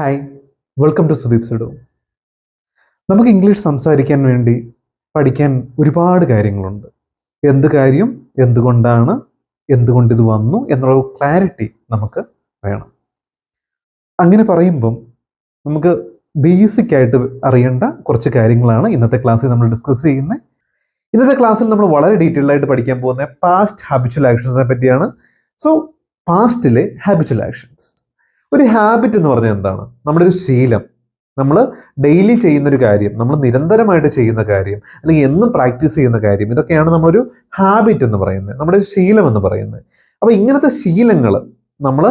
Hi welcome to Sudeep സഡു നമുക്ക് English സംസാരിക്കാൻ വേണ്ടി പഠിക്കാൻ ഒരുപാട് കാര്യങ്ങളുണ്ട്. എന്ത് കാര്യം എന്തുകൊണ്ടാണ് എന്തുകൊണ്ട് ഇത് വന്നു എന്നുള്ള ക്ലാരിറ്റി നമുക്ക് വേണം. അങ്ങനെ പറയുമ്പം നമുക്ക് ബേസിക് ആയിട്ട് അറിയേണ്ട കുറച്ച് കാര്യങ്ങളാണ് ഇന്നത്തെ ക്ലാസ്സിൽ നമ്മൾ ഡിസ്കസ് ചെയ്യുന്നത് ഇന്നത്തെ ക്ലാസ്സിൽ നമ്മൾ വളരെ ഡീറ്റെയിൽഡ് ആയിട്ട് പഠിക്കാൻ പോകുന്ന പാസ്റ്റ് ഹാബിച്വൽ ആക്ഷൻസിനെ പറ്റിയാണ്. സോ പാസ്റ്റിലെ ഹാബിച്വൽ ആക്ഷൻസ് ഒരു ഹാബിറ്റ് എന്ന് പറഞ്ഞാൽ എന്താണ്? നമ്മുടെ ഒരു ശീലം. നമ്മൾ ഡെയിലി ചെയ്യുന്നൊരു കാര്യം നമ്മൾ നിരന്തരമായിട്ട് ചെയ്യുന്ന കാര്യം അല്ലെങ്കിൽ എന്നും പ്രാക്ടീസ് ചെയ്യുന്ന കാര്യം ഇതൊക്കെയാണ് നമ്മളൊരു ഹാബിറ്റ് എന്ന് പറയുന്നത് നമ്മുടെ ഒരു ശീലം എന്ന് പറയുന്നത്. അപ്പോൾ ഇങ്ങനത്തെ ശീലങ്ങൾ നമ്മൾ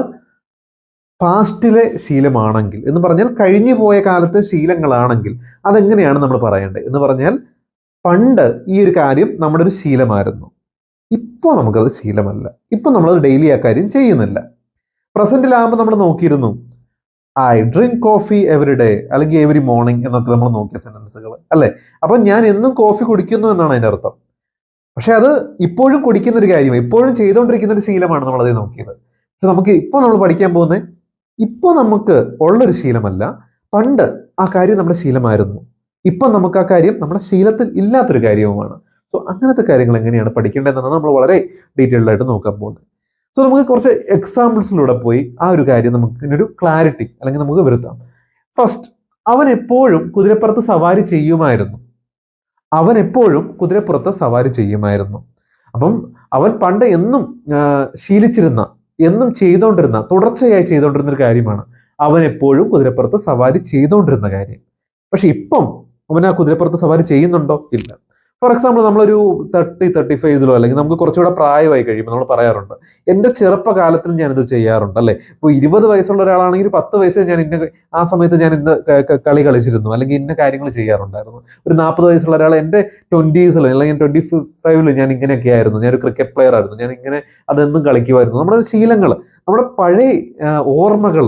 പാസ്റ്റിലെ ശീലമാണെങ്കിൽ എന്ന് പറഞ്ഞാൽ കഴിഞ്ഞു പോയ കാലത്തെ ശീലങ്ങളാണെങ്കിൽ അതെങ്ങനെയാണ് നമ്മൾ പറയേണ്ടത്? എന്ന് പറഞ്ഞാൽ പണ്ട് ഈ ഒരു കാര്യം നമ്മുടെ ഒരു ശീലമായിരുന്നു. ഇപ്പോൾ നമുക്കത് ശീലമല്ല. ഇപ്പോൾ നമ്മളത് ഡെയിലി ആ കാര്യം ചെയ്യുന്നില്ല. പ്രസന്റിലാകുമ്പോൾ നമ്മൾ നോക്കിയിരുന്നു I drink coffee every day അല്ലെങ്കിൽ എവറി മോർണിംഗ് എന്നൊക്കെ നമ്മൾ നോക്കിയ സെന്റൻസുകൾ അല്ലേ? അപ്പം ഞാൻ എന്നും കോഫി കുടിക്കുന്നു എന്നാണ് അതിന്റെ അർത്ഥം. പക്ഷെ അത് ഇപ്പോഴും കുടിക്കുന്ന ഒരു കാര്യമാണ്. ഇപ്പോഴും ചെയ്തുകൊണ്ടിരിക്കുന്ന ഒരു ശീലമാണ് നമ്മൾ അതേ നോക്കിയത്. പക്ഷെ നമുക്ക് ഇപ്പോൾ നമ്മൾ പഠിക്കാൻ പോകുന്നത് ഇപ്പോൾ നമുക്ക് ഉള്ളൊരു ശീലമല്ല. പണ്ട് ആ കാര്യം നമ്മുടെ ശീലമായിരുന്നു. ഇപ്പം നമുക്ക് ആ കാര്യം നമ്മുടെ ശീലത്തിൽ ഇല്ലാത്തൊരു കാര്യവുമാണ്. സോ അങ്ങനത്തെ കാര്യങ്ങൾ എങ്ങനെയാണ് പഠിക്കേണ്ടതെന്നാണ് നമ്മൾ വളരെ ഡീറ്റെയിൽഡ് ആയിട്ട് നോക്കാൻ പോകുന്നത് സോ നമുക്ക് കുറച്ച് എക്സാമ്പിൾസിലൂടെ പോയി ആ ഒരു കാര്യം നമുക്ക് ഒരു ക്ലാരിറ്റി അല്ലെങ്കിൽ നമുക്ക് വരുത്താം. ഫസ്റ്റ് അവൻ എപ്പോഴും കുതിരപ്പുറത്ത് സവാരി ചെയ്യുമായിരുന്നു. അവൻ എപ്പോഴും കുതിരപ്പുറത്ത് സവാരി ചെയ്യുമായിരുന്നു. അപ്പം അവൻ പണ്ട് എന്നും ശീലിച്ചിരുന്ന എന്നും ചെയ്തുകൊണ്ടിരുന്ന തുടർച്ചയായി ചെയ്തുകൊണ്ടിരുന്ന ഒരു കാര്യമാണ്. അവൻ എപ്പോഴും കുതിരപ്പുറത്ത് സവാരി ചെയ്തുകൊണ്ടിരുന്ന കാര്യം. പക്ഷെ ഇപ്പം അവൻ ആ കുതിരപ്പുറത്ത് സവാരി ചെയ്യുന്നുണ്ടോ? ഇല്ല. ഫോർ എക്സാമ്പിൾ നമ്മളൊരു തേർട്ടി തേർട്ടി ഫൈവിലോ അല്ലെങ്കിൽ നമുക്ക് കുറച്ചുകൂടെ പ്രായമായി കഴിയുമ്പോൾ നമ്മൾ പറയാറുണ്ട് എന്റെ ചെറുപ്പകാലത്തിൽ ഞാനിത് ചെയ്യാറുണ്ട് അല്ലേ? ഇപ്പോൾ ഇരുപത് വയസ്സുള്ള ഒരാളാണെങ്കിൽ പത്ത് വയസ്സ് ഞാൻ ഇന്ന ആ സമയത്ത് ഞാൻ ഇന്ന കളി കളിച്ചിരുന്നു അല്ലെങ്കിൽ ഇന്ന കാര്യങ്ങൾ ചെയ്യാറുണ്ടായിരുന്നു. ഒരു നാൽപ്പത് വയസ്സുള്ള ഒരാൾ എന്റെ ട്വന്റീസിൽ അല്ലെങ്കിൽ ട്വന്റി ഫൈവിൽ ഞാൻ ഇങ്ങനെയൊക്കെ ആയിരുന്നു. ഞാനൊരു ക്രിക്കറ്റ് പ്ലെയർ ആയിരുന്നു. ഞാൻ ഇങ്ങനെ അതെന്നും കളിക്കുമായിരുന്നു. നമ്മുടെ ശീലങ്ങൾ നമ്മുടെ പഴയ ഓർമ്മകൾ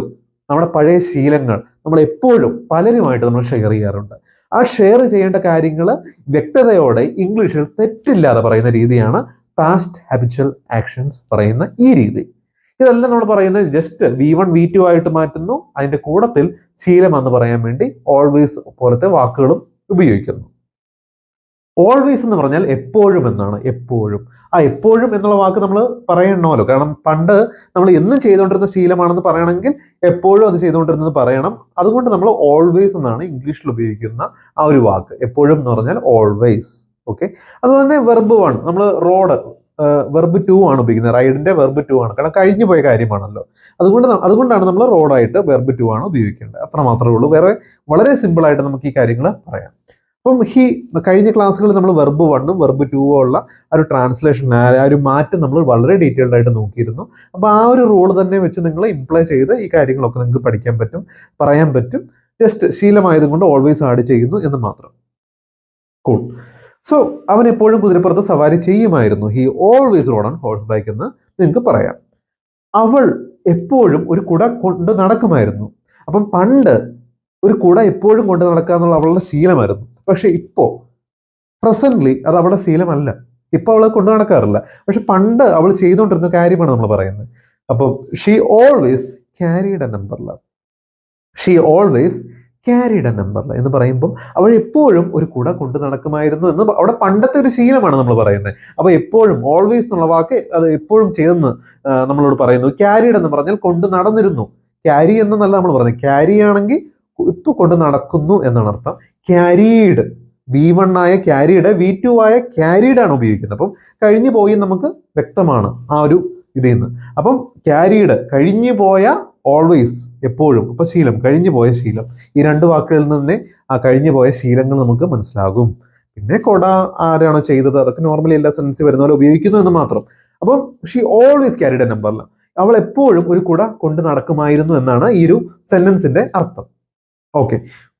നമ്മുടെ പഴയ ശീലങ്ങൾ നമ്മൾ എപ്പോഴും പലരുമായിട്ട് നമ്മൾ ഷെയർ ചെയ്യാറുണ്ട്. ആ ഷെയർ ചെയ്യേണ്ട കാര്യങ്ങൾ വ്യക്തതയോടെ ഇംഗ്ലീഷിൽ തെറ്റില്ലാതെ പറയുന്ന രീതിയാണ് പാസ്റ്റ് ഹാബിച്വൽ ആക്ഷൻസ് പറയുന്ന ഈ രീതി. ഇതെല്ലാം നമ്മൾ പറയുന്നത് just V one V two ആയിട്ട് മാറ്റുന്നു. അതിന്റെ കൂടത്തിൽ ശീലം എന്ന് പറയാൻ വേണ്ടി ഓൾവേസ് പോലത്തെ വാക്കുകളും ഉപയോഗിക്കുന്നു. ഓൾവേസ് എന്ന് പറഞ്ഞാൽ എപ്പോഴും എന്നാണ്. എപ്പോഴും. ആ എപ്പോഴും എന്നുള്ള വാക്ക് നമ്മൾ പറയണമല്ലോ. കാരണം പണ്ട് നമ്മൾ എന്നും ചെയ്തുകൊണ്ടിരുന്ന ശീലമാണെന്ന് പറയണമെങ്കിൽ എപ്പോഴും അത് ചെയ്തുകൊണ്ടിരുന്നത് പറയണം. അതുകൊണ്ട് നമ്മൾ ഓൾവേസ് എന്നാണ് ഇംഗ്ലീഷിൽ ഉപയോഗിക്കുന്ന ആ ഒരു വാക്ക്. എപ്പോഴും എന്ന് പറഞ്ഞാൽ ഓൾവേസ് ഓക്കെ അതുപോലെ തന്നെ വെർബ് വൺ നമ്മൾ റോഡ് വെർബ് ടു ആണ് ഉപയോഗിക്കുന്നത്. റൈഡിന്റെ വെർബ് ടു ആണ്. കാരണം കഴിഞ്ഞു പോയ കാര്യമാണല്ലോ. അതുകൊണ്ട് അതുകൊണ്ടാണ് നമ്മൾ റോഡായിട്ട് വെർബ് ടു ആണ് ഉപയോഗിക്കേണ്ടത്. അത്ര മാത്രമേ ഉള്ളൂ. വേറെ വളരെ സിമ്പിൾ ആയിട്ട് നമുക്ക് ഈ കാര്യങ്ങൾ പറയാം. അപ്പം ഹി കഴിഞ്ഞ ക്ലാസ്സുകളിൽ നമ്മൾ വെർബ് വണ്ണും വെർബ് ടൂവും ഉള്ള ആ ഒരു ട്രാൻസ്ലേഷൻ ആ ഒരു മാറ്റം നമ്മൾ വളരെ ഡീറ്റെയിൽഡ് ആയിട്ട് നോക്കിയിരുന്നു. അപ്പോൾ ആ ഒരു റൂൾ തന്നെ വെച്ച് നിങ്ങൾ ഇംപ്ലൈ ചെയ്ത് ഈ കാര്യങ്ങളൊക്കെ നിങ്ങൾക്ക് പഠിക്കാൻ പറ്റും പറയാൻ പറ്റും. ജസ്റ്റ് ശീലമായതുകൊണ്ട് ഓൾവേസ് ആഡ് ചെയ്യുന്നു എന്ന് മാത്രം. കൂൾ സോ അവൻ എപ്പോഴും കുതിരപ്പുറത്ത് സവാരി ചെയ്യുമായിരുന്നു. He always rode on horse back എന്ന് നിങ്ങൾക്ക് പറയാം. അവൾ എപ്പോഴും ഒരു കുട കൊണ്ട് നടക്കുമായിരുന്നു. അപ്പം പണ്ട് ഒരു കുട എപ്പോഴും കൊണ്ട് നടക്കുക എന്നുള്ള അവളുടെ ശീലമായിരുന്നു. പക്ഷെ ഇപ്പോൾ പ്രസന്റ്ലി അത് അവളുടെ ശീലമല്ല. ഇപ്പോൾ അവളെ കൊണ്ടു നടക്കാറില്ല. പക്ഷെ പണ്ട് അവൾ ചെയ്തുകൊണ്ടിരുന്ന കാര്യമാണ് നമ്മൾ പറയുന്നത്. അപ്പോൾ she always carried a love she always carried a umbrella എന്ന് പറയുമ്പോൾ അവൾ എപ്പോഴും ഒരു കുട കൊണ്ട് നടക്കുമായിരുന്നു എന്ന് അവിടെ പണ്ടത്തെ ഒരു ശീലമാണ് നമ്മൾ പറയുന്നത്. അപ്പോൾ എപ്പോഴും ഓൾവേസ് എന്നുള്ള വാക്ക് അത് എപ്പോഴും ചെയ്തെന്ന് നമ്മളോട് പറയുന്നു. ക്യാരിഡ് എന്ന് പറഞ്ഞാൽ കൊണ്ട് നടന്നിരുന്നു. ക്യാരി എന്നല്ല നമ്മൾ പറയുന്നത്. ക്യാരി ആണെങ്കിൽ ഇപ്പൊ കൊണ്ട് നടക്കുന്നു എന്നാണ് അർത്ഥം. ക്യാരീഡ് വി വൺ ആയ ക്യാരീഡ് വി ടു ആയ ക്യാരീഡ് ആണ് ഉപയോഗിക്കുന്നത്. അപ്പം കഴിഞ്ഞു പോയി നമുക്ക് വ്യക്തമാണ് ആ ഒരു ഇതിൽ നിന്ന്. അപ്പം ക്യാരീഡ് കഴിഞ്ഞു പോയ ഓൾവേസ് എപ്പോഴും ഇപ്പൊ ശീലം കഴിഞ്ഞു പോയ ശീലം. ഈ രണ്ട് വാക്കുകളിൽ നിന്ന് തന്നെ ആ കഴിഞ്ഞു പോയ ശീലങ്ങൾ നമുക്ക് മനസ്സിലാകും. പിന്നെ കൊട ആരാണോ ചെയ്തത് അതൊക്കെ നോർമലി എല്ലാ സെൻസിൽ വരുന്ന പോലെ ഉപയോഗിക്കുന്നു എന്ന് മാത്രം. അപ്പം she always carried a umbrella അവൾ എപ്പോഴും ഒരു കുട കൊണ്ട് നടക്കുമായിരുന്നു എന്നാണ് ഈ ഒരു സെന്റൻസിന്റെ അർത്ഥം. ഓക്കെ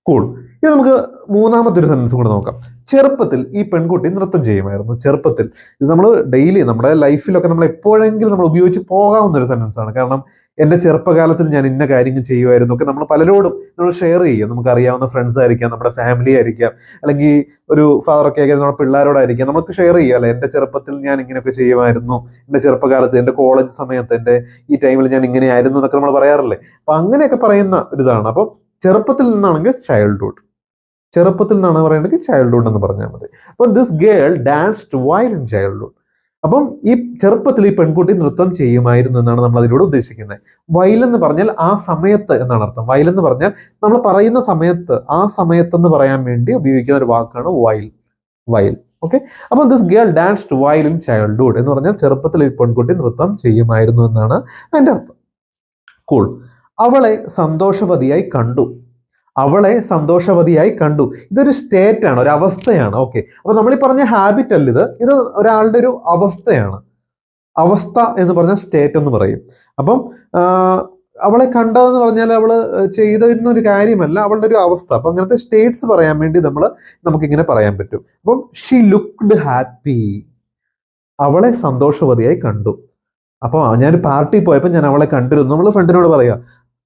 കൂൾ ഇത് നമുക്ക് മൂന്നാമത്തെ ഒരു സെന്റൻസ് കൂടെ നോക്കാം. ചെറുപ്പത്തിൽ ഈ പെൺകുട്ടി നൃത്തം ചെയ്യുമായിരുന്നു. ചെറുപ്പത്തിൽ ഇത് നമ്മൾ ഡെയിലി നമ്മുടെ ലൈഫിലൊക്കെ നമ്മൾ എപ്പോഴെങ്കിലും നമ്മൾ ഉപയോഗിച്ച് പോകാവുന്ന ഒരു സെന്റൻസ് ആണ്. കാരണം എന്റെ ചെറുപ്പകാലത്തിൽ ഞാൻ ഇന്ന കാര്യങ്ങൾ ചെയ്യുമായിരുന്നു ഒക്കെ നമ്മൾ പലരോടും നമ്മൾ ഷെയർ ചെയ്യും. നമുക്ക് അറിയാവുന്ന ഫ്രണ്ട്സ് ആയിരിക്കാം നമ്മുടെ ഫാമിലി ആയിരിക്കാം അല്ലെങ്കിൽ ഒരു ഫാദറൊക്കെ ആയിരിക്കും നമ്മുടെ പിള്ളേരോടായിരിക്കാം നമുക്ക് ഷെയർ ചെയ്യാം അല്ലെ എന്റെ ചെറുപ്പത്തിൽ ഞാൻ ഇങ്ങനെയൊക്കെ ചെയ്യുമായിരുന്നു. എന്റെ ചെറുപ്പകാലത്ത് എന്റെ കോളേജ് സമയത്ത് എന്റെ ഈ ടൈമിൽ ഞാൻ ഇങ്ങനെയായിരുന്നു എന്നൊക്കെ നമ്മൾ പറയാറില്ലേ? അപ്പം അങ്ങനെയൊക്കെ പറയുന്ന ഒരു ഇതാണ് അപ്പം ചെറുപ്പത്തിൽ നിന്നാണെങ്കിൽ ചൈൽഡ്ഹുഡ് ചെറുപ്പത്തിൽ നിന്നാണ് പറയുന്നത് ചൈൽഡ്ഹുഡ് എന്ന് പറഞ്ഞാൽ മതി. അപ്പം this girl danced while in childhood അപ്പം ഈ ചെറുപ്പത്തിൽ ഈ പെൺകുട്ടി നൃത്തം ചെയ്യുമായിരുന്നു എന്നാണ് നമ്മൾ അതിലൂടെ ഉദ്ദേശിക്കുന്നത്. വയൽ എന്ന് പറഞ്ഞാൽ ആ സമയത്ത് എന്നാണ് അർത്ഥം. വയൽ എന്ന് പറഞ്ഞാൽ നമ്മൾ പറയുന്ന സമയത്ത് ആ സമയത്ത് എന്ന് പറയാൻ വേണ്ടി ഉപയോഗിക്കുന്ന ഒരു വാക്കാണ് വയൽ വയൽ ഓക്കെ അപ്പം this girl danced while in childhood എന്ന് പറഞ്ഞാൽ ചെറുപ്പത്തിൽ ഈ പെൺകുട്ടി നൃത്തം ചെയ്യുമായിരുന്നു എന്നാണ് അതിന്റെ അർത്ഥം. കൂൾ അവളെ സന്തോഷവതിയായി കണ്ടു. അവളെ സന്തോഷവതിയായി കണ്ടു. ഇതൊരു സ്റ്റേറ്റ് ആണ് ഒരു അവസ്ഥയാണ്. ഓക്കെ അപ്പൊ നമ്മൾ ഈ പറഞ്ഞ ഹാബിറ്റ് അല്ല ഇത്? ഇത് ഒരാളുടെ ഒരു അവസ്ഥയാണ്. അവസ്ഥ എന്ന് പറഞ്ഞ സ്റ്റേറ്റ് എന്ന് പറയും. അപ്പം അവളെ കണ്ടതെന്ന് പറഞ്ഞാൽ അവൾ ചെയ്തിരുന്ന ഒരു കാര്യമല്ല അവളുടെ ഒരു അവസ്ഥ. അപ്പൊ അങ്ങനത്തെ സ്റ്റേറ്റ്സ് പറയാൻ വേണ്ടി നമ്മൾ നമുക്കിങ്ങനെ പറയാൻ പറ്റും. അപ്പം ഷീ ലുക്ക്ഡ് ഹാപ്പി അവളെ സന്തോഷവതിയായി കണ്ടു. അപ്പോൾ ഞാൻ പാർട്ടി പോയപ്പോൾ ഞാൻ അവളെ കണ്ടിരുന്നു. നമ്മൾ ഫ്രണ്ടിനോട് പറയാ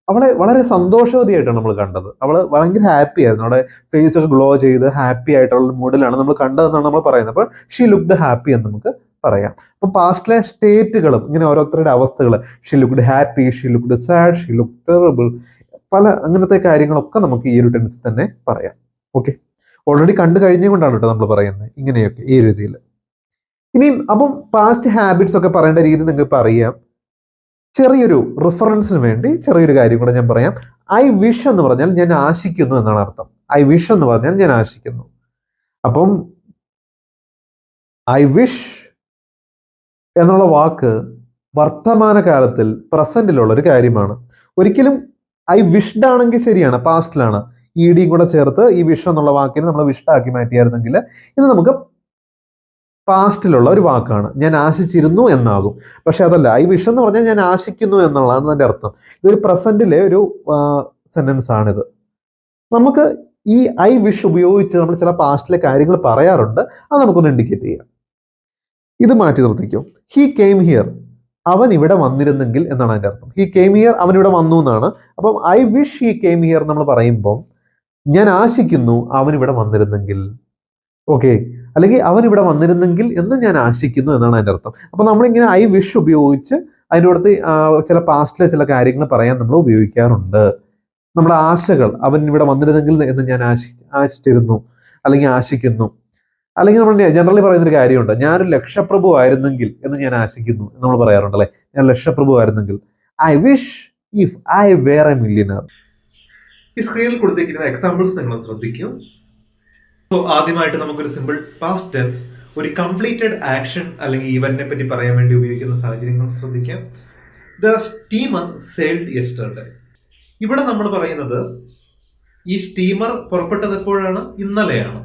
അവളെ വളരെ സന്തോഷവതിയായിട്ടാണ് നമ്മൾ കണ്ടത്. അവൾ ഭയങ്കര ഹാപ്പി ആയിരുന്നു. അവളെ ഫേസ് ഒക്കെ ഗ്ലോ ചെയ്ത് ഹാപ്പി ആയിട്ടുള്ള മൂഡിലാണ് നമ്മൾ കണ്ടതെന്നാണ് നമ്മൾ പറയുന്നത്. അപ്പോൾ ഷീ ലുക്ഡ് ഹാപ്പി എന്ന് നമുക്ക് പറയാം. അപ്പൊ പാസ്റ്റിലെ സ്റ്റേറ്റുകളും ഇങ്ങനെ ഓരോരുത്തരുടെ അവസ്ഥകൾ she looked happy she looked sad she look terrible പല അങ്ങനത്തെ കാര്യങ്ങളൊക്കെ നമുക്ക് ഈ ഒരു ടെൻസിൽ തന്നെ പറയാം. ഓക്കെ ഓൾറെഡി കണ്ടു കഴിഞ്ഞുകൊണ്ടാണ് കേട്ടോ നമ്മൾ പറയുന്നത് ഇങ്ങനെയൊക്കെ ഈ രീതിയിൽ ഇനിയും അപ്പം പാസ്റ്റ് ഹാബിറ്റ്സ് ഒക്കെ പറയേണ്ട രീതി നിങ്ങൾക്ക് അറിയാം. ചെറിയൊരു റിഫറൻസിന് വേണ്ടി ചെറിയൊരു കാര്യം കൂടെ ഞാൻ പറയാം. ഐ വിഷ് എന്ന് പറഞ്ഞാൽ ഞാൻ ആശിക്കുന്നു എന്നാണ് അർത്ഥം. ഐ വിഷ് എന്ന് പറഞ്ഞാൽ ഞാൻ ആശിക്കുന്നു. അപ്പം ഐ വിഷ് എന്നുള്ള വാക്ക് വർത്തമാനകാലത്തിൽ പ്രസന്റിലുള്ള ഒരു കാര്യമാണ്. ഒരിക്കലും ഐ വിഷ്ഡ് ആണെങ്കിൽ ശരിയാണ് പാസ്റ്റിലാണ് ഇ ഡിയും കൂടെ ചേർത്ത് ഈ വിഷ് എന്നുള്ള വാക്കിനെ നമ്മൾ വിഷ്ഡാക്കി മാറ്റിയായിരുന്നെങ്കിൽ ഇത് നമുക്ക് പാസ്റ്റിലുള്ള ഒരു വാക്കാണ്. ഞാൻ ആശിച്ചിരുന്നു എന്നാകും. പക്ഷെ അതല്ല ഐ വിഷ് എന്ന് പറഞ്ഞാൽ ഞാൻ ആശിക്കുന്നു എന്നുള്ളതാണ് അതിന്റെ അർത്ഥം. ഇതൊരു പ്രസന്റിലെ ഒരു സെന്റൻസ് ആണിത് നമുക്ക് ഈ ഐ വിഷ് ഉപയോഗിച്ച് നമ്മൾ ചില പാസ്റ്റിലെ കാര്യങ്ങൾ പറയാറുണ്ട്. അത് നമുക്കൊന്ന് ഇൻഡിക്കേറ്റ് ചെയ്യാം. ഇത് മാറ്റി നിർത്തിക്കും. ഹി കെയിം ഹിയർ അവൻ ഇവിടെ വന്നിരുന്നെങ്കിൽ എന്നാണ് അതിന്റെ അർത്ഥം. ഹി കെയിം ഹിയർ അവൻ ഇവിടെ വന്നു എന്നാണ്. അപ്പം I wish he came here നമ്മൾ പറയുമ്പം ഞാൻ ആശിക്കുന്നു അവൻ ഇവിടെ വന്നിരുന്നെങ്കിൽ. ഓക്കെ. അല്ലെങ്കിൽ അവർ ഇവിടെ വന്നിരുന്നെങ്കിൽ എന്ന് ഞാൻ ആശിക്കുന്നു എന്നാണ് അതിന്റെ അർത്ഥം. അപ്പോൾ നമ്മളിങ്ങനെ ഐ വിഷ് ഉപയോഗിച്ച് അതിന്റെ അടുത്ത് ചില പാസ്റ്റിലെ ചില കാര്യങ്ങൾ പറയാൻ നമ്മൾ ഉപയോഗിക്കാറുണ്ട്. നമ്മുടെ ആശകൾ അവൻ ഇവിടെ വന്നിരുന്നെങ്കിൽ എന്ന് ഞാൻ ആശി ആശിച്ചിരുന്നു അല്ലെങ്കിൽ ആശിക്കുന്നു. അല്ലെങ്കിൽ നമ്മൾ ജനറലി പറയുന്നൊരു കാര്യമുണ്ട് ഞാനൊരു ലക്ഷപ്രഭു ആയിരുന്നെങ്കിൽ എന്ന് ഞാൻ ആശിക്കുന്നു എന്ന് നമ്മൾ പറയാറുണ്ട് അല്ലേ? ഞാൻ ലക്ഷപ്രഭു ആയിരുന്നെങ്കിൽ. I wish if I were a millionaire ഈ സ്ക്രീനിൽ കൊടുത്തിരിക്കുന്ന എക്സാമ്പിൾസ് നിങ്ങൾ ശ്രദ്ധിക്കും. സോ ആദ്യമായിട്ട് നമുക്കൊരു സിമ്പിൾ പാസ്റ്റ് ടെൻസ് ഒരു കംപ്ലീറ്റഡ് ആക്ഷൻ അല്ലെങ്കിൽ ഈവന്റിനെ പറ്റി പറയാൻ വേണ്ടി ഉപയോഗിക്കുന്ന സാഹചര്യങ്ങൾ ശ്രദ്ധിക്കാം. ദ സ്റ്റീമർ സെയിൽഡ് യെസ്റ്റർഡേ ഇവിടെ നമ്മൾ പറയുന്നത് ഈ സ്റ്റീമർ പുറപ്പെട്ടത് എപ്പോഴാണ് ഇന്നലെയാണ്.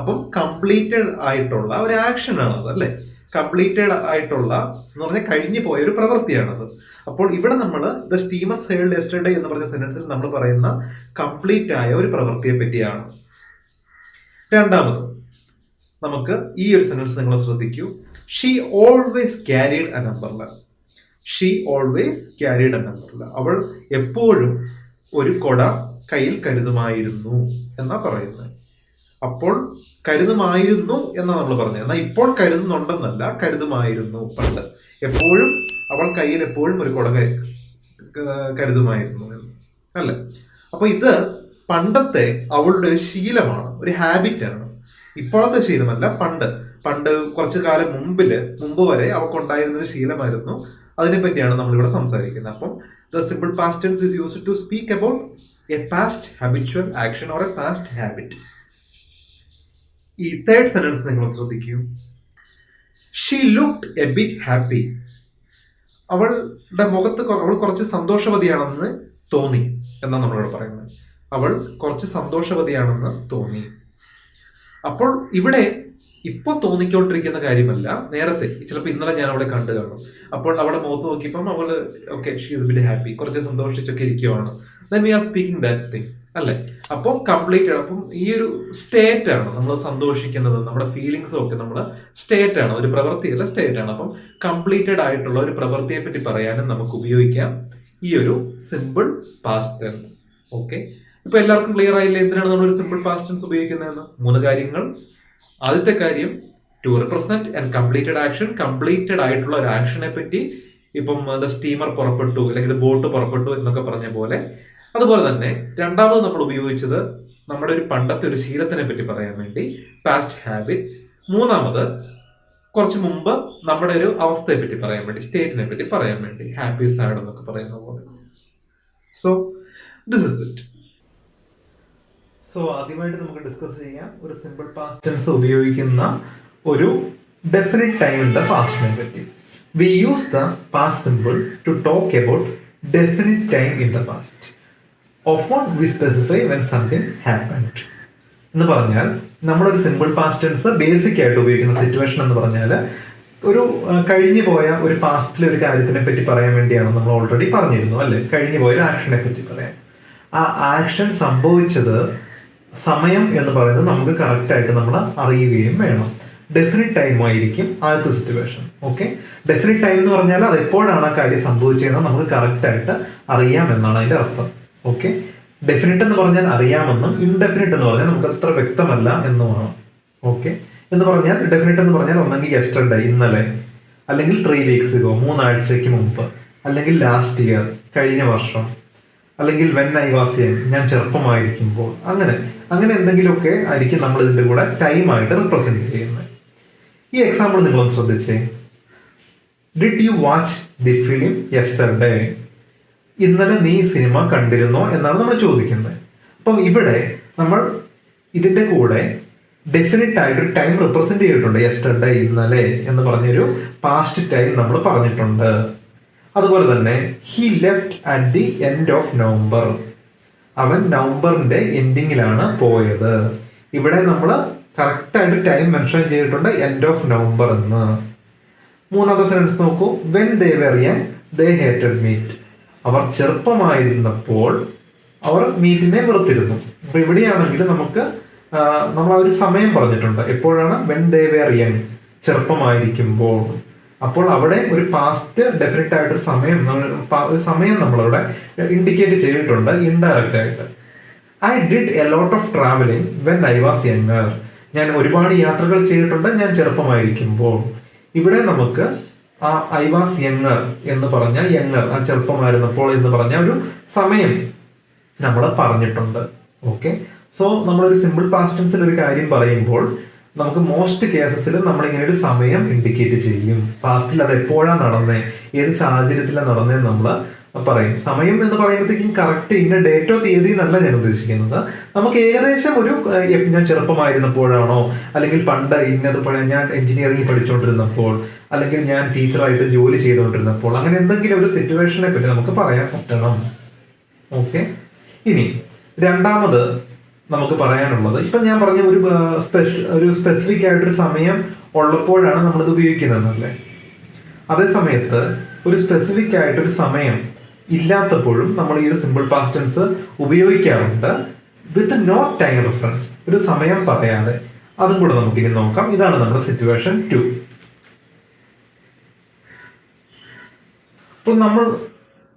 അപ്പം കംപ്ലീറ്റഡ് ആയിട്ടുള്ള ഒരു ആക്ഷൻ ആണത് അല്ലേ? കംപ്ലീറ്റഡ് ആയിട്ടുള്ള എന്ന് പറഞ്ഞാൽ കഴിഞ്ഞു പോയ ഒരു പ്രവൃത്തിയാണത്. അപ്പോൾ ഇവിടെ നമ്മൾ ദ സ്റ്റീമർ സെയിൽഡ് യെസ്റ്റർഡേ എന്ന് പറഞ്ഞ സെന്റൻസിൽ നമ്മൾ പറയുന്ന കംപ്ലീറ്റ് ആയ ഒരു പ്രവൃത്തിയെ പറ്റിയാണ്. രണ്ടാമത് നമുക്ക് ഈ ഒരു സെന്റൻസ് നിങ്ങൾ ശ്രദ്ധിക്കൂ. She always carried a umbrella she always carried a umbrella അവൾ എപ്പോഴും ഒരു കൊട കയ്യിൽ കരുതുമായിരുന്നു എന്നാ പറയുന്നത് അപ്പോൾ കരുതുമായിരുന്നു എന്നാണ് നമ്മൾ പറഞ്ഞത് എന്നാൽ ഇപ്പോൾ കരുതുന്നുണ്ടെന്നല്ല കരുതുമായിരുന്നു. പണ്ട് എപ്പോഴും അവൾ കയ്യിൽ എപ്പോഴും ഒരു കൊട കരുതുമായിരുന്നു അല്ലേ? അപ്പൊ ഇത് പണ്ടത്തെ അവളുടെ ഒരു ശീലമാണ് ഒരു ഹാബിറ്റാണ് ഇപ്പോഴത്തെ ശീലമല്ല പണ്ട്. പണ്ട് കുറച്ചു കാലം മുമ്പിൽ മുമ്പ് വരെ അവൾക്കുണ്ടായിരുന്ന ഒരു ശീലമായിരുന്നു. അതിനെ പറ്റിയാണ് നമ്മളിവിടെ സംസാരിക്കുന്നത്. അപ്പം the simple past tense is used to speak about a past habitual action or a past habit ഈ തേർഡ് സെന്റൻസ് നിങ്ങൾ ശ്രദ്ധിക്കൂ. She looked a bit happy അവളുടെ മുഖത്ത് അവൾ കുറച്ച് സന്തോഷവതിയാണെന്ന് തോന്നി എന്നാണ് നമ്മളോട് പറയുന്നത്. അവൾ കുറച്ച് സന്തോഷവതിയാണെന്ന് തോന്നി. അപ്പോൾ ഇവിടെ ഇപ്പോൾ തോന്നിക്കൊണ്ടിരിക്കുന്ന കാര്യമല്ല. നേരത്തെ ചിലപ്പോൾ ഇന്നലെ ഞാൻ അവളെ കണ്ടു കാണും. അപ്പോൾ അവളെ മുഖത്ത് നോക്കിയപ്പം അവൾ okay she is bit happy കുറച്ച് സന്തോഷിച്ചൊക്കെ ഇരിക്കുവാണ്. Then we are speaking that thing അല്ലേ? അപ്പം കംപ്ലീറ്റ് ആണ്. അപ്പം ഈ ഒരു സ്റ്റേറ്റ് ആണ് നമ്മൾ സന്തോഷിക്കുന്നത്. നമ്മുടെ ഫീലിങ്സും ഒക്കെ നമ്മൾ സ്റ്റേറ്റ് ആണ്. ഒരു പ്രവൃത്തിയല്ല സ്റ്റേറ്റ് ആണ്. അപ്പം കംപ്ലീറ്റഡ് ആയിട്ടുള്ള ഒരു പ്രവൃത്തിയെ പറ്റി പറയാനും നമുക്ക് ഉപയോഗിക്കാം. ഈ ഒരു സിമ്പിൾ പാസ്റ്റ് ടെൻസ് ഓക്കെ ഇപ്പൊ എല്ലാവർക്കും ക്ലിയർ ആയില്ലേ? എന്തിനാണ് നമ്മൾ ഒരു സിമ്പിൾ പാസ്റ്റ് ടെൻസ് ഉപയോഗിക്കുന്നതെന്ന്? മൂന്ന് കാര്യങ്ങൾ. ആദ്യത്തെ കാര്യം to represent and completed action completed ആയിട്ടുള്ള ഒരു ആക്ഷനെ പറ്റി ഇപ്പം ദ സ്റ്റീമർ പുറപ്പെട്ടു അല്ലെങ്കിൽ ബോട്ട് പുറപ്പെട്ടു എന്നൊക്കെ പറഞ്ഞ പോലെ. അതുപോലെ തന്നെ രണ്ടാമത് നമ്മൾ ഉപയോഗിച്ചത് നമ്മുടെ ഒരു പണ്ടത്തെ ഒരു ശീലത്തിനെ പറ്റി പറയാൻ വേണ്ടി പാസ്റ്റ് ഹാബിറ്റ് മൂന്നാമത് കുറച്ച് മുമ്പ് നമ്മുടെ ഒരു അവസ്ഥയെ പറ്റി പറയാൻ വേണ്ടി സ്റ്റേറ്റിനെ പറ്റി പറയാൻ വേണ്ടി ഹാപ്പി സാഡ് എന്നൊക്കെ പറയുന്ന പോലെ. So this is it so ആദ്യമായിട്ട് നമുക്ക് ഡിസ്കസ് ചെയ്യാം ഒരു സിമ്പിൾ പാസ്റ്റ് ടെൻസ് ഉപയോഗിക്കുന്ന ഒരു ഡെഫിനിറ്റ് ടൈം ഇൻ ദ പാസ്റ്റിനെ പറ്റി. We use the past simple to talk about definite time in the past of on we specify when something happened എന്ന് പറഞ്ഞാൽ നമ്മളൊരു സിമ്പിൾ പാസ്റ്റ് ടെൻസ് ബേസിക് ആയിട്ട് ഉപയോഗിക്കുന്ന situation എന്ന് പറഞ്ഞാൽ ഒരു കഴിഞ്ഞു പോയ ഒരു പാസ്റ്റിലെ ഒരു കാര്യത്തിനെ പറ്റി പറയാൻ വേണ്ടിയാണ് നമ്മൾ ഓൾറെഡി പറഞ്ഞിരുന്നു അല്ലേ? കഴിഞ്ഞു പോയ ഒരു ആക്ഷനെ പറ്റി പറയാം ആ ആക്ഷൻ സംഭവിച്ചത് സമയം എന്ന് പറയുന്നത് നമുക്ക് കറക്റ്റായിട്ട് നമ്മൾ അറിയുകയും വേണം. ഡെഫിനിറ്റ് ടൈം ആയിരിക്കും ആദ്യത്തെ സിറ്റുവേഷൻ ഓക്കെ ഡെഫിനിറ്റ് ടൈം എന്ന് പറഞ്ഞാൽ അത് എപ്പോഴാണ് ആ കാര്യം സംഭവിച്ചതെന്ന് നമുക്ക് കറക്റ്റായിട്ട് അറിയാം എന്നാണ് അതിന്റെ അർത്ഥം. ഓക്കെ ഡെഫിനിറ്റ് എന്ന് പറഞ്ഞാൽ അറിയാമെന്നും ഇൻഡെഫിനിറ്റ് എന്ന് പറഞ്ഞാൽ നമുക്ക് അത്ര വ്യക്തമല്ല എന്നുമാണ്. ഓക്കെ എന്ന് പറഞ്ഞാൽ ഡെഫിനിറ്റ് എന്ന് പറഞ്ഞാൽ ഒന്നെങ്കിൽ യെസ്റ്റർഡേ ഇന്നലെ അല്ലെങ്കിൽ ത്രീ വീക്സ് ഗോ മൂന്നാഴ്ചയ്ക്ക് മുമ്പ് അല്ലെങ്കിൽ ലാസ്റ്റ് ഇയർ കഴിഞ്ഞ വർഷം അല്ലെങ്കിൽ വെൻ ഐ വാസ് യങ് ഞാൻ ചെറുപ്പമായിരിക്കുമ്പോൾ അങ്ങനെ അങ്ങനെ എന്തെങ്കിലുമൊക്കെ ആയിരിക്കും നമ്മൾ ഇതിന്റെ കൂടെ ടൈമായിട്ട് റിപ്രസെന്റ് ചെയ്യുന്നത്. ഈ എക്സാമ്പിൾ നിങ്ങളൊന്ന് ശ്രദ്ധിച്ചേ. Did you watch the film yesterday ഇന്നലെ നീ സിനിമ കണ്ടിരുന്നോ എന്നാണ് നമ്മൾ ചോദിക്കുന്നത്. അപ്പം ഇവിടെ നമ്മൾ ഇതിന്റെ കൂടെ ഡെഫിനറ്റ് ആയിട്ട് ഒരു ടൈം റിപ്രസെന്റ് ചെയ്തിട്ടുണ്ട്. യെസ്റ്റർഡേ ഇന്നലെ എന്ന് പറഞ്ഞൊരു പാസ്റ്റ് ടൈം നമ്മൾ പറഞ്ഞിട്ടുണ്ട്. അതുപോലെ തന്നെ he left at the end of November അവൻ നവംബറിന്റെ എൻഡിങ്ങിലാണ് പോയത്. ഇവിടെ നമ്മൾ കറക്റ്റായിട്ട് ടൈം മെൻഷൻ ചെയ്തിട്ടുണ്ട് എൻഡ് ഓഫ് നവംബർ എന്ന്. മൂന്നാമത്തെ സെന്റൻസ് നോക്കൂ. When they were young they hated meat അവർ ചെറുപ്പമായിരുന്നപ്പോൾ അവർ മീറ്റിനെ വെറുത്തിരുന്നു. അപ്പൊ ഇവിടെയാണെങ്കിൽ നമുക്ക് നമ്മൾ ആ ഒരു സമയം പറഞ്ഞിട്ടുണ്ട്. എപ്പോഴാണ്? വെൻ ദേ വെർ യങ് ചെറുപ്പമായിരിക്കുമ്പോൾ. അപ്പോൾ അവിടെ ഒരു പാസ്റ്റ് ഡെഫിനറ്റ് ആയിട്ടൊരു സമയം ഒരു സമയം നമ്മളവിടെ ഇൻഡിക്കേറ്റ് ചെയ്തിട്ടുണ്ട് ഇൻഡയറക്റ്റ് ആയിട്ട്. I did a lot of travelling when I was younger ഞാൻ ഒരുപാട് യാത്രകൾ ചെയ്തിട്ടുണ്ട് ഞാൻ ചെറുപ്പമായിരിക്കുമ്പോൾ. ഇവിടെ നമുക്ക് ആ ഐ വാസ് യങ്ങർ എന്ന് പറഞ്ഞ യങ്ങർ ആ ചെറുപ്പമായിരുന്നപ്പോൾ എന്ന് പറഞ്ഞ ഒരു സമയം നമ്മൾ പറഞ്ഞിട്ടുണ്ട്. ഓക്കെ സോ നമ്മളൊരു സിമ്പിൾ പാസ്റ്റൻസിൽ ഒരു കാര്യം പറയുമ്പോൾ നമുക്ക് മോസ്റ്റ് കേസസിൽ നമ്മൾ ഇങ്ങനെ ഒരു സമയം ഇൻഡിക്കേറ്റ് ചെയ്യും. പാസ്റ്റിൽ അത് എപ്പോഴാണ് നടന്നത് ഏത് സാഹചര്യത്തിലാണ് നടന്നതെന്ന് നമ്മൾ പറയും. സമയം എന്ന് പറയുമ്പോഴത്തേക്കും കറക്റ്റ് ഇന്ന ഡേറ്റോ തീയതി എന്നല്ല ഞാൻ ഉദ്ദേശിക്കുന്നത്. നമുക്ക് ഏകദേശം ഒരു ഞാൻ ചെറുപ്പമായിരുന്നപ്പോഴാണോ അല്ലെങ്കിൽ പണ്ട് ഇന്നത് ഞാൻ എഞ്ചിനീയറിംഗ് പഠിച്ചുകൊണ്ടിരുന്നപ്പോൾ അല്ലെങ്കിൽ ഞാൻ ടീച്ചറായിട്ട് ജോലി ചെയ്തുകൊണ്ടിരുന്നപ്പോൾ അങ്ങനെ എന്തെങ്കിലും ഒരു സിറ്റുവേഷനെ പറ്റി നമുക്ക് പറയാൻ പറ്റണം. ഓക്കെ ഇനി രണ്ടാമത് നമുക്ക് പറയാനുള്ളത്. ഇപ്പൊ ഞാൻ പറഞ്ഞ ഒരു സ്പെഷ്യൽ ഒരു സ്പെസിഫിക് ആയിട്ടൊരു സമയം ഉള്ളപ്പോഴാണ് നമ്മളിത് ഉപയോഗിക്കുന്നതെന്നല്ലേ അതേ സമയത്ത് ഒരു സ്പെസിഫിക് ആയിട്ടൊരു സമയം ഇല്ലാത്തപ്പോഴും നമ്മൾ ഈ ഒരു സിമ്പിൾ പാസ്റ്റൻസ് ഉപയോഗിക്കാറുണ്ട്. വിത്ത് നോ ടൈം റെഫറൻസ് ഒരു സമയം പറയാതെ. അതും കൂടെ നമുക്ക് ഇനി നോക്കാം. ഇതാണ് നമ്മുടെ സിറ്റുവേഷൻ ടു അപ്പോൾ നമ്മൾ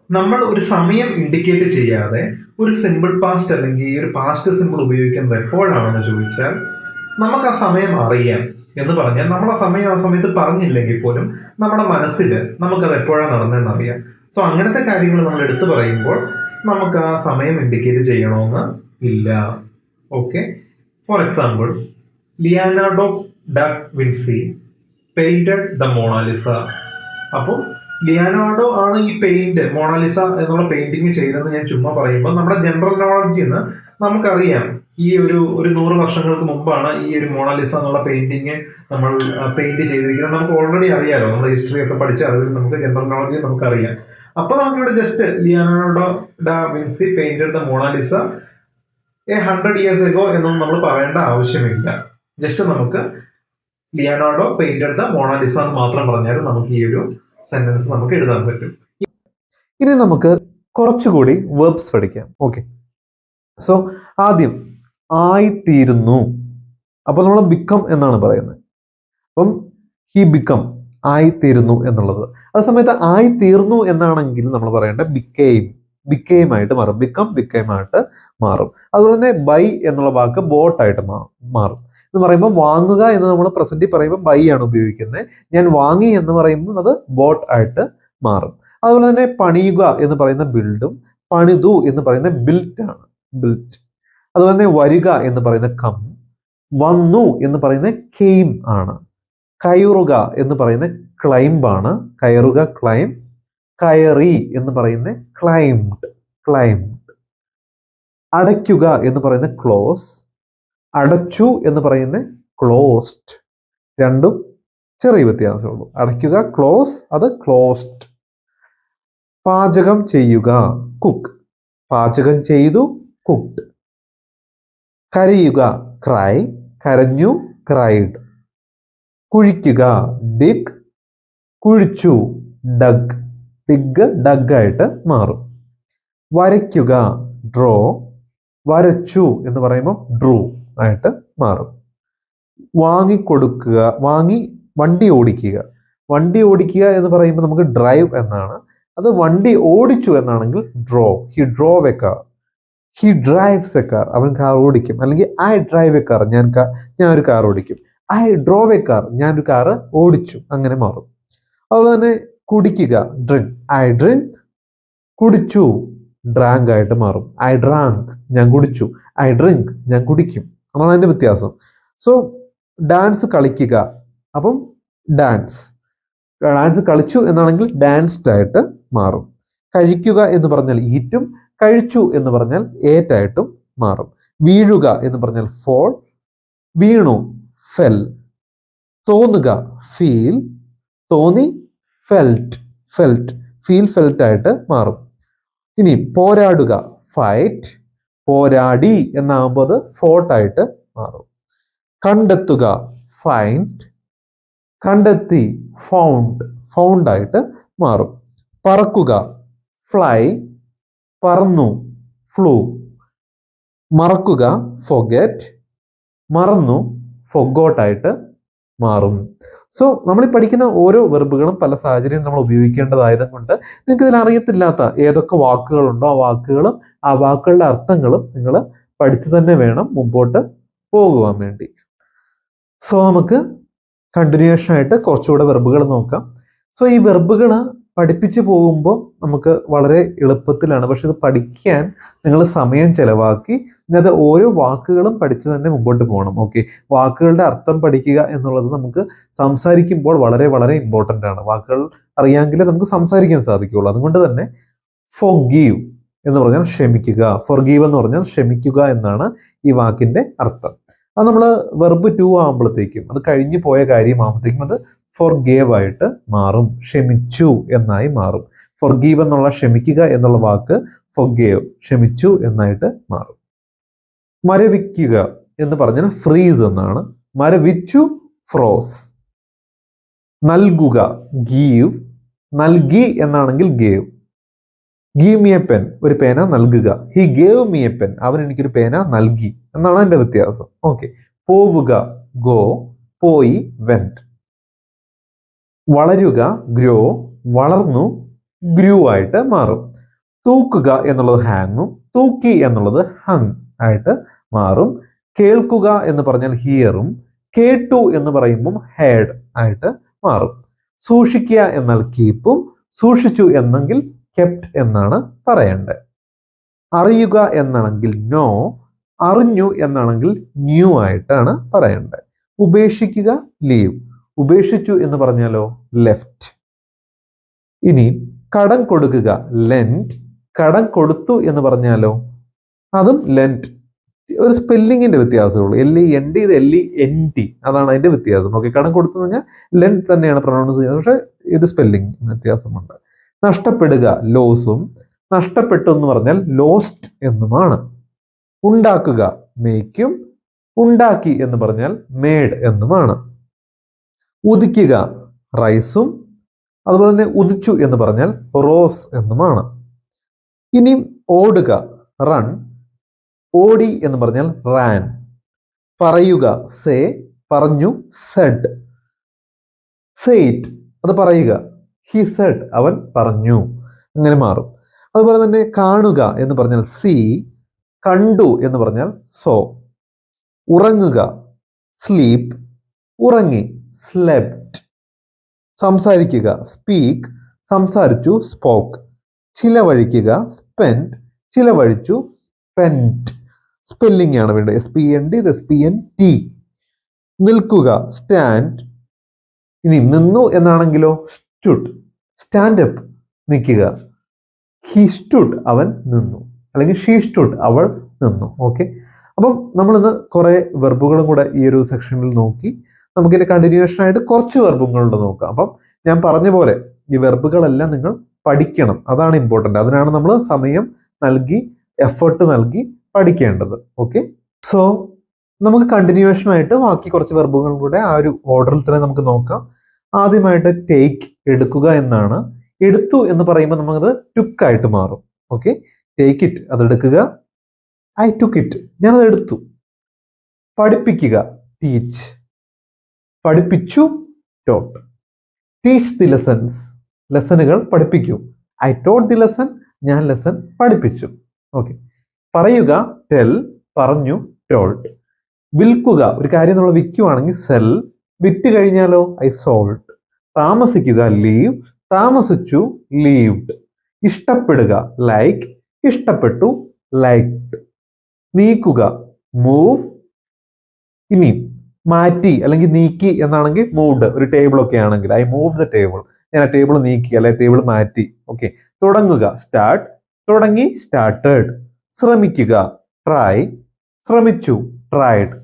നമ്മൾ ഒരു സമയം ഇൻഡിക്കേറ്റ് ചെയ്യാതെ ഒരു സിമ്പിൾ പാസ്റ്റ് അല്ലെങ്കിൽ ഒരു പാസ്റ്റ് സിമ്പിൾ ഉപയോഗിക്കുന്നത് എപ്പോഴാണെന്ന് ചോദിച്ചാൽ നമുക്ക് ആ സമയം അറിയാം എന്ന് പറഞ്ഞാൽ നമ്മൾ ആ സമയം ആ സമയത്ത് പറഞ്ഞില്ലെങ്കിൽ പോലും നമ്മുടെ മനസ്സിൽ നമുക്കത് എപ്പോഴാണ് നടന്നതെന്ന് അറിയാം. സോ അങ്ങനത്തെ കാര്യങ്ങൾ നമ്മൾ എടുത്തു പറയുമ്പോൾ നമുക്ക് ആ സമയം ഇൻഡിക്കേറ്റ് ചെയ്യണമെന്ന് ഇല്ല. Okay for example Leonardo da Vinci painted the Mona Lisa അപ്പോൾ ലിയാനാർഡോ ആണ് ഈ പെയിന്റ് മോണാലിസ എന്നുള്ള പെയിന്റിങ് ചെയ്തതെന്ന് ഞാൻ ചുമ്മാ പറയുമ്പോൾ നമ്മുടെ ജനറൽ നോളജിൽ നിന്ന് നമുക്കറിയാം. ഈ ഒരു ഒരു നൂറ് വർഷങ്ങൾക്ക് മുമ്പാണ് ഈ ഒരു മോണാലിസ എന്നുള്ള പെയിന്റിങ് നമ്മൾ പെയിന്റ് ചെയ്തിരിക്കുന്നത്. നമുക്ക് ഓൾറെഡി അറിയാലോ നമ്മുടെ ഹിസ്റ്ററി ഒക്കെ പഠിച്ച അറിവിൽ നമുക്ക് ജനറൽ നോളജി നമുക്കറിയാം. അപ്പൊ നമുക്കിവിടെ just Leonardo da Vinci painted the Mona Lisa a hundred years ago എന്നൊന്നും നമ്മൾ പറയേണ്ട ആവശ്യമില്ല. ജസ്റ്റ് നമുക്ക് ലിയാനാർഡോ പെയിന്റഡ് ദ മോണാലിസ എന്ന് മാത്രം പറഞ്ഞാലും നമുക്ക് ഈ ഒരു സെന്റൻസ് നമുക്ക് എഴുതാൻ പറ്റും. ഇനി നമുക്ക് കുറച്ചുകൂടി വേർബ്സ് പഠിക്കാം. ഓക്കെ സോ ആദ്യം ആയിത്തീരുന്നു. അപ്പോൾ നമ്മൾ ബിക്കം എന്നാണ് പറയുന്നത്. അപ്പം ഹി ബിക്കം ആയിത്തീരുന്നു എന്നുള്ളത്. അതേ അതേസമയത്ത് ആയിത്തീർന്നു എന്നാണെങ്കിൽ നമ്മൾ പറയേണ്ട ബിക്കെയിം ബിക്കെയിം ആയിട്ട് മാറും. ബിക്കം ആയിട്ട് മാറും. അതുപോലെ തന്നെ ബൈ എന്നുള്ള വാക്ക് ബോട്ടായിട്ട് മാറും. എന്ന് പറയുമ്പോൾ വാങ്ങുക എന്ന് നമ്മൾ പ്രസന്റിൽ പറയുമ്പോൾ ബൈ ആണ് ഉപയോഗിക്കുന്നത് ഞാൻ വാങ്ങി എന്ന് പറയുമ്പോൾ അത് ബോട്ട് ആയിട്ട് മാറും. അതുപോലെ തന്നെ പണിയുക എന്ന് പറയുന്ന ബിൽഡും പണിതു എന്ന് പറയുന്ന ബിൽറ്റ് ആണ്. ബിൽറ്റ് അതുപോലെ തന്നെ വരിക എന്ന് പറയുന്ന കം വന്നു എന്ന് പറയുന്ന കെയിം ആണ്. കയറുക എന്ന് പറയുന്ന ക്ലൈംബാണ് കയറുക ക്ലൈം കയറി എന്ന് പറയുന്ന ക്ലൈംഡ് ക്ലൈംഡ് അടയ്ക്കുക എന്ന് പറയുന്ന ക്ലോസ് അടച്ചു എന്ന് പറയുന്ന ക്ലോസ്ഡ് രണ്ടും ചെറിയ വ്യത്യാസമുള്ളൂ അടയ്ക്കുക ക്ലോസ് അത് ക്ലോസ്ഡ് പാചകം ചെയ്യുക കുക്ക് പാചകം ചെയ്തു കുക്ക്ഡ് കരയുക ക്രൈ കരഞ്ഞു ക്രൈഡ് കുഴിക്കുക ഡിഗ് കുഴിച്ചു ഡഗ് ഡിഗ് ഡഗ് ആയിട്ട് മാറും. വരയ്ക്കുക ഡ്രോ വരച്ചു എന്ന് പറയുമ്പോൾ ഡ്രൂ ആയിട്ട് മാറും. വാങ്ങിക്കൊടുക്കുക വാങ്ങി വണ്ടി ഓടിക്കുക. വണ്ടി ഓടിക്കുക എന്ന് പറയുമ്പോൾ നമുക്ക് ഡ്രൈവ് എന്നാണ്. അത് വണ്ടി ഓടിച്ചു എന്നാണെങ്കിൽ drove he drove a car. He drives a car. അവൻ കാർ ഓടിക്കും. അല്ലെങ്കിൽ ഐ ഡ്രൈവ് എ കാർ. ഞാൻ കാർ ഞാൻ ഒരു കാർ ഓടിക്കും. I drove a car. ഞാൻ ഒരു കാർ ഓടിച്ചു. അങ്ങനെ മാറും. അതുപോലെ തന്നെ കുടിക്കുക. ഡ്രിങ്ക് ഐ ഡ്രിങ്ക് കുടിച്ചു. ഡ്രാങ്ക് ആയിട്ട് മാറും. ഐ ഡ്രാങ്ക് ഞാൻ കുടിച്ചു. ഐ ഡ്രിങ്ക് ഞാൻ കുടിക്കും. അതാണ് അതിന്റെ വ്യത്യാസം. സോ ഡാൻസ് കളിക്കുക. അപ്പം ഡാൻസ് ഡാൻസ് കളിച്ചു എന്നാണെങ്കിൽ ഡാൻസ്ഡ് ആയിട്ട് മാറും. കഴിക്കുക എന്ന് പറഞ്ഞാൽ ഈറ്റും കഴിച്ചു എന്ന് പറഞ്ഞാൽ ഏറ്റായിട്ടും മാറും. വീഴുക എന്ന് പറഞ്ഞാൽ ഫോൾ വീണു. ഫെൽ തോന്നുക. ഫീൽ തോന്നി ഫെൽറ്റ് ഫെൽറ്റ് ഫീൽ ഫെൽറ്റ് ആയിട്ട് മാറും. ഇനി പോരാടുക ഫൈറ്റ് പോരാടി എന്നാകുമ്പോൾ അത് ഫോർട്ടായിട്ട് മാറും. കണ്ടെത്തുക ഫൈൻഡ് കണ്ടെത്തി ഫൗണ്ട് ഫൗണ്ട് ആയിട്ട് മാറും. പറക്കുക ഫ്ലൈ പറന്നു ഫ്ലൂ മറക്കുക ഫൊഗറ്റ് മറന്നു ഫൊഗോട്ടായിട്ട് മാറും. സോ നമ്മൾ പഠിക്കുന്ന ഓരോ വെർബുകളും പല സാഹചര്യം നമ്മൾ ഉപയോഗിക്കേണ്ടതായത് കൊണ്ട് നിങ്ങൾക്ക് ഇതിൽ അറിയത്തില്ലാത്ത ഏതൊക്കെ വാക്കുകളുണ്ടോ ആ വാക്കുകളും ആ വാക്കുകളുടെ അർത്ഥങ്ങളും നിങ്ങൾ പഠിച്ചു തന്നെ വേണം മുമ്പോട്ട് പോകുവാൻ വേണ്ടി. സോ നമുക്ക് കണ്ടിന്യൂഷൻ ആയിട്ട് കുറച്ചുകൂടെ വെർബുകൾ നോക്കാം. സോ ഈ വെർബുകൾ പഠിപ്പിച്ചു പോകുമ്പോൾ നമുക്ക് വളരെ എളുപ്പത്തിലാണ്. പക്ഷെ ഇത് പഠിക്കാൻ നിങ്ങൾ സമയം ചിലവാക്കി ഇതിനകത്ത് ഓരോ വാക്കുകളും പഠിച്ച് തന്നെ മുമ്പോട്ട് പോകണം. ഓക്കെ വാക്കുകളുടെ അർത്ഥം പഠിക്കുക എന്നുള്ളത് നമുക്ക് സംസാരിക്കുമ്പോൾ വളരെ വളരെ ഇമ്പോർട്ടന്റ് ആണ്. വാക്കുകൾ അറിയാമെങ്കിലേ നമുക്ക് സംസാരിക്കാൻ സാധിക്കുകയുള്ളൂ. അതുകൊണ്ട് തന്നെ ഫൊഗീവ് എന്ന് പറഞ്ഞാൽ ക്ഷമിക്കുക. ഫൊർഗീവ് എന്ന് പറഞ്ഞാൽ ക്ഷമിക്കുക എന്നാണ് ഈ വാക്കിന്റെ അർത്ഥം. അത് നമ്മൾ വെർബ് ടു ആകുമ്പോഴത്തേക്കും അത് കഴിഞ്ഞു പോയ കാര്യമാകുമ്പോഴത്തേക്കും അത് ഫോർ ഗേവ് ആയിട്ട് മാറും. ക്ഷമിച്ചു എന്നായി മാറും. ഫോർ ഗീവ് എന്നുള്ള ക്ഷമിക്കുക എന്നുള്ള വാക്ക് ഫോർ ഗേവ് ക്ഷമിച്ചു എന്നായിട്ട് മാറും. മരവിക്കുക എന്ന് പറഞ്ഞാൽ ഫ്രീസ് എന്നാണ്. മരവിച്ചു ഫ്രോസ് നൽകുക ഗീവ് നൽകി എന്നാണെങ്കിൽ gave give me a pen ഒരു പേന നൽകുക. He gave me a pen അവൻ എനിക്കൊരു പേന നൽകി. എന്നാണ് അതിന്റെ വ്യത്യാസം. ഓക്കെ പോവുക. ഗോ പോയി. വെന്റ് വളരുക. ഗ്രോ വളർന്നു. ഗ്രൂ ആയിട്ട് മാറും. തൂക്കുക എന്നുള്ളത് ഹാങ്ങും തൂക്കി എന്നുള്ളത് ഹങ് ആയിട്ട് മാറും. കേൾക്കുക എന്ന് പറഞ്ഞാൽ ഹിയറും കേട്ടു എന്ന് പറയുമ്പം ഹേഡ് ആയിട്ട് മാറും. സൂക്ഷിക്കുക എന്നാൽ കീപ്പും സൂക്ഷിച്ചു എന്നെങ്കിൽ കെപ്റ്റ് എന്നാണ് പറയേണ്ടത്. അറിയുക എന്നാണെങ്കിൽ നോ അറിഞ്ഞു എന്നാണെങ്കിൽ ന്യൂ ആയിട്ടാണ് പറയേണ്ടത്. ഉപേക്ഷിക്കുക ലീവ് ഉപേക്ഷിച്ചു എന്ന് പറഞ്ഞാലോ ലെഫ്റ്റ് ഇനി കടം കൊടുക്കുക ലെന്റ് കടം കൊടുത്തു എന്ന് പറഞ്ഞാലോ അതും ലെന്റ് ഒരു സ്പെല്ലിങ്ങിന്റെ വ്യത്യാസമുള്ളൂ. എൽ ഇ എൻ ഡി ഇത് എൽ ഇ എൻ ടി അതാണ് അതിന്റെ വ്യത്യാസം. ഓക്കെ കടം കൊടുത്തു പറഞ്ഞാൽ ലെന്റ് തന്നെയാണ് പ്രൊണൗൺസ് ചെയ്യുന്നത്. പക്ഷേ ഇത് സ്പെല്ലിംഗ് വ്യത്യാസമുണ്ട്. നഷ്ടപ്പെടുക ലോസും നഷ്ടപ്പെട്ടു എന്ന് പറഞ്ഞാൽ ലോസ്റ്റ് എന്നുമാണ്. ഉണ്ടാക്കുക മേക്കും ഉണ്ടാക്കി എന്ന് പറഞ്ഞാൽ മേഡ് എന്നുമാണ്. ഉദിക്കുക റൈസും അതുപോലെ തന്നെ ഉദിച്ചു എന്ന് പറഞ്ഞാൽ റോസ് എന്നുമാണ്. ഇനിയും ഓടുക റൺ ഓടി എന്ന് പറഞ്ഞാൽ റാൻ പറയുക സേ പറഞ്ഞു സെഡ് സെയ്റ്റ് അത് പറയുക. ഹി സെഡ് അവൻ പറഞ്ഞു. അങ്ങനെ മാറും. അതുപോലെ തന്നെ കാണുക എന്ന് പറഞ്ഞാൽ സി കണ്ടു എന്ന് പറഞ്ഞാൽ സോ ഉറങ്ങുക സ്ലീപ്പ് ഉറങ്ങി സ്ലെപ്റ്റ് സംസാരിക്കുക സ്പീക്ക് സംസാരിച്ചു സ്പോക്ക് ചിലവഴിക്കുക സ്പെൻഡ് ചിലവഴിച്ചു സ്പെൻഡ് സ്പെല്ലിംഗ് ആണ് വേണ്ടത്. S P N D S P N T നിൽക്കുക സ്റ്റാൻഡ് ഇനി നിന്നു എന്നാണെങ്കിലോ സ്റ്റുഡ് സ്റ്റാൻഡ് അപ്പ് നിൽക്കുക. ഹി സ്റ്റുഡ് അവൻ നിന്നു. അല്ലെങ്കിൽ ഷീ സ്റ്റുഡ് അവൾ നിന്നു. ഓക്കെ അപ്പം നമ്മളിന്ന് കുറേ വെർബുകളും കൂടെ ഈ ഒരു സെക്ഷനിൽ നോക്കി നമുക്കിതിന്റെ കണ്ടിന്യൂഷൻ ആയിട്ട് കുറച്ച് വെർബുകളുണ്ട് നോക്കാം. അപ്പം ഞാൻ പറഞ്ഞ പോലെ ഈ വെർബുകളെല്ലാം നിങ്ങൾ പഠിക്കണം. അതാണ് ഇമ്പോർട്ടന്റ് അതിനാണ് നമ്മൾ സമയം നൽകി എഫേർട്ട് നൽകി പഠിക്കേണ്ടത്. ഓക്കെ സോ നമുക്ക് കണ്ടിന്യൂഷൻ ആയിട്ട് ബാക്കി കുറച്ച് വെർബുകളും കൂടെ ആ ഒരു ഓർഡറിൽ തന്നെ നമുക്ക് നോക്കാം. ആദ്യമായിട്ട് ടേക്ക് എടുക്കുക എന്നാണ്. എടുത്തു എന്ന് പറയുമ്പോൾ നമുക്കത് ടുക്ക് ആയിട്ട് മാറും. ഓക്കെ ടേക്ക് ഇറ്റ് അതെടുക്കുക ഐ ടുക്ക് ഇറ്റ് ഞാനത് എടുത്തു. പഠിപ്പിക്കുക. ടീച്ച് പഠിപ്പിച്ചു. ടോട്ട് ടീച്ച് ദി ലെസൺസ് ലെസനുകൾ പഠിപ്പിക്കൂ. ഐ ടോട്ട് ദി ലെസൺ ഞാൻ ലെസൺ പഠിപ്പിച്ചു. ഓക്കെ പറയുക ടെൽ പറഞ്ഞു ടോൾട്ട് വിൽക്കുക. ഒരു കാര്യം നമ്മൾ വിൽക്കുവാണെങ്കിൽ സെൽ വിറ്റ് കഴിഞ്ഞാലോ? ഐ സോൾട്ട് താമസിക്കുക ലീവ് താമസിച്ചു ലീവ്ഡ് ഇഷ്ടപ്പെടുക ലൈക്ക് ഇഷ്ടപ്പെട്ടു ലൈക്ഡ് നീക്കുക മൂവ് ഇനി മാറ്റി അല്ലെങ്കിൽ നീക്കി എന്നാണെങ്കിൽ മൂവ്ഡ് ഒരു ടേബിൾ ഒക്കെ ആണെങ്കിൽ. ഐ മൂവ് ദ ടേബിൾ ഞാൻ ആ ടേബിൾ നീക്കി അല്ലെങ്കിൽ ടേബിൾ മാറ്റി. ഓക്കെ തുടങ്ങുക സ്റ്റാർട്ട് തുടങ്ങി സ്റ്റാർട്ടേഡ് ശ്രമിക്കുക ട്രൈ ശ്രമിച്ചു ട്രൈഡ്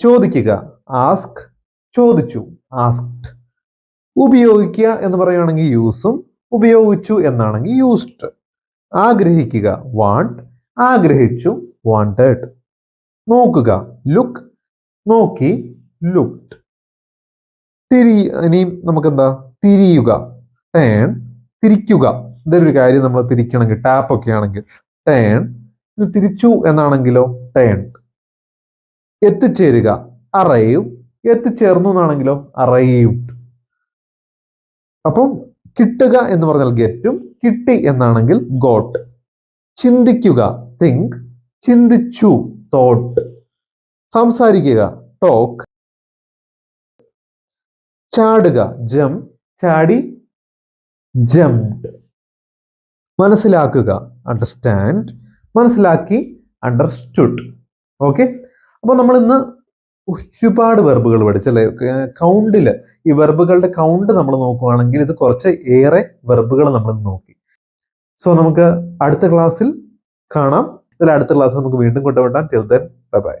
ചോദിക്കുക ആസ്ക് ചോദിച്ചു ആസ്ക്ഡ് ഉപയോഗിക്കുക എന്ന് പറയുകയാണെങ്കിൽ യൂസും ഉപയോഗിച്ചു എന്നാണെങ്കിൽ യൂസ്ഡ് ആഗ്രഹിക്കുക വാണ്ട് ആഗ്രഹിച്ചു വാണ്ടഡ് നോക്കുക ലുക്ക് നോക്കി ലുക്ഡ് തിരി ഇനിയും നമുക്കെന്താ? തിരിയുക ടേൺ തിരിക്കുക. ഇതൊരു കാര്യം നമ്മൾ തിരിക്കണമെങ്കിൽ ടാപ്പ് ഒക്കെ ആണെങ്കിൽ ടേൺ തിരിച്ചു എന്നാണെങ്കിലോ ടേൺ എത്തിച്ചേരുക അറൈവ് എത്തിച്ചേർന്നു എന്നാണെങ്കിലോ അറൈവ്ഡ് അപ്പം കിട്ടുക എന്ന് പറഞ്ഞാൽ ഗെറ്റും കിട്ടി എന്നാണെങ്കിൽ ഗോട്ട് ചിന്തിക്കുക തിങ്ക് ചിന്തിച്ചു തോട്ട് സംസാരിക്കുക ടോക്ക് ചാടുക ജം ചാടി ജംഡ് മനസ്സിലാക്കുക അണ്ടർസ്റ്റാൻഡ് മനസ്സിലാക്കി അണ്ടർസ്റ്റുഡ് ഓക്കെ അപ്പോൾ നമ്മൾ ഇന്ന് ഒരുപാട് വെർബുകൾ പഠിച്ചു അല്ലെ? കൗണ്ടിൽ ഈ വെർബുകളുടെ കൗണ്ട് നമ്മൾ നോക്കുവാണെങ്കിൽ ഇത് കുറച്ച് ഏറെ വെർബുകൾ നമ്മൾ നോക്കി. സോ നമുക്ക് അടുത്ത ക്ലാസ്സിൽ കാണാം. ഇതിൽ അടുത്ത ക്ലാസ് നമുക്ക് വീണ്ടും കൊണ്ടുപോകാം. Till then bye